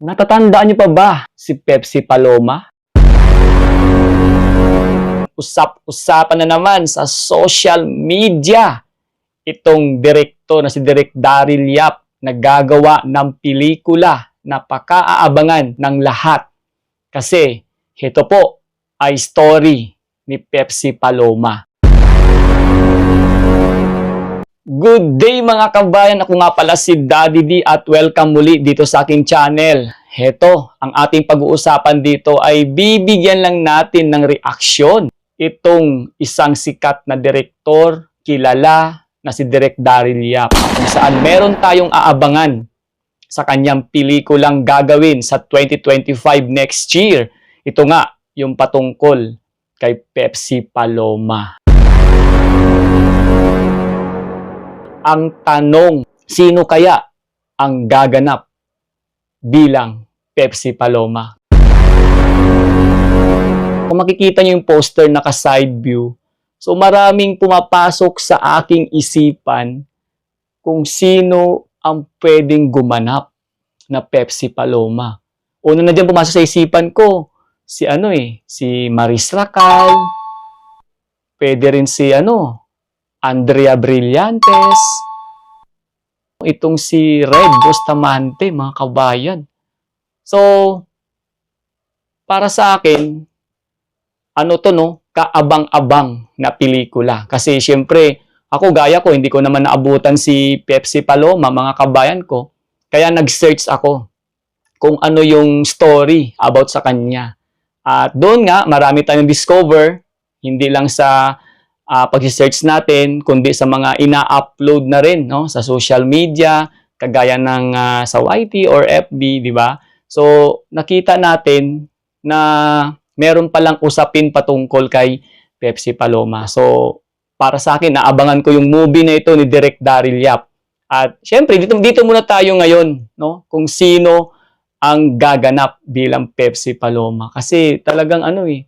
Natatandaan niyo pa ba si Pepsi Paloma? Usap-usapan na naman sa social media itong direktor na si Direk Daryl Yap na gagawa ng pelikula na pakaaabangan ng lahat. Kasi ito po ay story ni Pepsi Paloma. Good day mga kabayan! Ako nga pala si Daddy D at welcome muli dito sa aking channel. Heto, ang ating pag-uusapan dito ay bibigyan lang natin ng reaksyon itong isang sikat na direktor, kilala na si Direk Daryl Yap kung saan meron tayong aabangan sa kanyang pelikulang gagawin sa 2025 next year. Ito nga, yung patungkol kay Pepsi Paloma. Ang tanong, sino kaya ang gaganap bilang Pepsi Paloma? Kung makikita niyo yung poster naka side view, so maraming pumapasok sa aking isipan kung sino ang pwedeng gumanap na Pepsi Paloma. Una na dyan pumasok sa isipan ko, si ano eh, si Maris Racal, pwede rin si ano, Andrea Brillantes, itong si Red Bustamante, mga kabayan. So, para sa akin, ano to no, kaabang-abang na pelikula. Kasi syempre, ako gaya ko, hindi ko naman naabutan si Pepsi Paloma, mga kabayan ko. Kaya nag-search ako kung ano yung story about sa kanya. At doon nga, marami tayong discover, hindi lang sa uh, pag-search natin, kundi sa mga ina-upload na rin no, sa social media, kagaya ng ah, sa YT or FB, di ba? So, nakita natin na meron palang usapin patungkol kay Pepsi Paloma. So, para sa akin, naabangan ko yung movie na ito ni Direk Daryl Yap. At syempre, dito, dito muna tayo ngayon, no? Kung sino ang gaganap bilang Pepsi Paloma. Kasi talagang ano eh,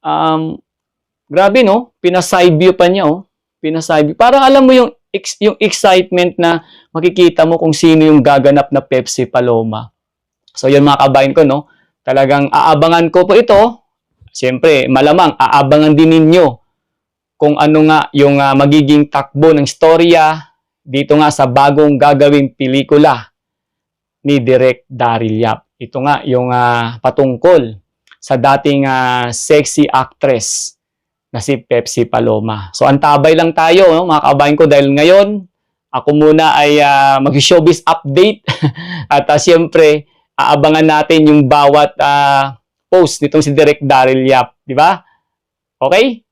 um, grabe no, pinaside view pa niya oh. Pinaside view. Parang alam mo yung, ex- yung excitement na makikita mo kung sino yung gaganap na Pepsi Paloma. So yun mga kabayan ko no, talagang aabangan ko po ito. Siyempre, malamang aabangan din ninyo kung ano nga yung ah, magiging takbo ng storya dito nga sa bagong gagawing pelikula ni Direk Daryl Yap. Ito nga yung ah, patungkol sa dating ah, sexy actress na si Pepsi Paloma. So antabay lang tayo no, mga kabayan ko dahil ngayon ako muna ay ah, mag-showbiz update at uh, siyempre aabangan natin yung bawat ah, post nitong si Direk Daryl Yap, di ba? Okay?